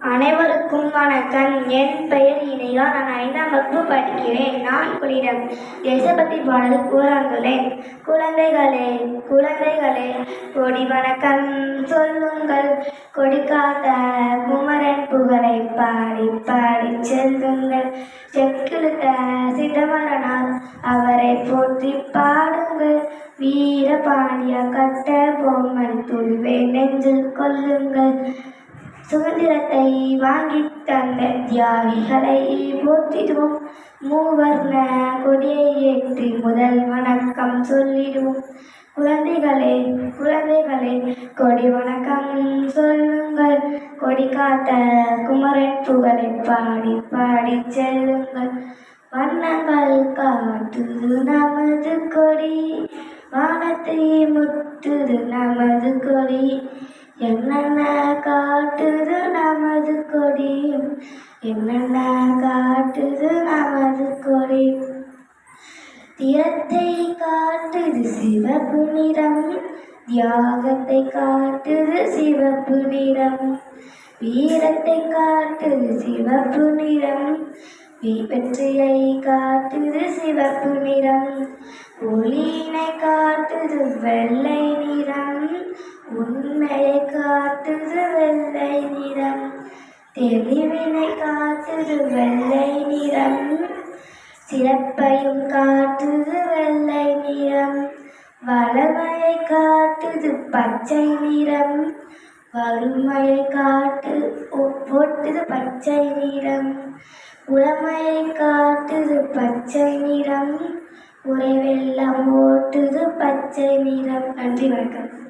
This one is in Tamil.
அனைவருக்கும் வணக்கம். என் பெயர் இனியா. நான் ஐந்தாம் வகுப்பு படிக்கிறேன். நான் உங்களிடம் தேசபக்தி பாடல் கூறாந்துள்ளேன் குழந்தைகளே குழந்தைகளே கொடி வணக்கம் சொல்லுங்கள். கொடிக்காத குமரன் புகழை பாடி பாடி செல்லுங்கள். செக்கிழுத்த சிதம்பரனார் அவரை போற்றி பாடுங்கள். வீர பாண்டிய கட்ட பொம்மன் துள்வே நெஞ்சில் கொள்ளுங்கள் சுதந்திரத்தை வாங்கித் தந்த தியாகிகளை போற்றிடுவோம். மூவர்ண கொடியை ஏற்றி முதல் வணக்கம் சொல்லிடுவோம். குழந்தைகளே குழந்தைகளே கொடி வணக்கம் சொல்லுங்கள். கொடி காத்த குமரன் புகழை பாடி பாடி செல்லுங்கள். வண்ணங்கள் காட்டுது நமது கொடி வானத்தை முட்டுது நமது கொடி. என்னென்ன காட்டுது நமது கொடியும்? என்னென்ன காட்டுது நமது கொடி? திறத்தை காட்டுது சிவப்பு நிறம். தியாகத்தை காட்டுது சிவப்பு நிறம். வீரத்தை காட்டுது சிவப்பு நிறம். வெற்றியை காட்டுது சிவப்பு நிறம். ஒளியினை காட்டுது வெள்ளை உண்மையை காட்டுது வெள்ளை நிறம். தெளிவினை காட்டுது வெள்ளை நிறம். சிறப்பையும் காட்டுது வெள்ளை நிறம். வளமையை காட்டுது பச்சை நிறம். வறுமையை காட்டு போட்டுது பச்சை நிறம். உளமையை காட்டுது பச்சை நிறம். உறைவெல்லாம் ஓட்டுது பச்சை நிறம். நன்றி வணக்கம்.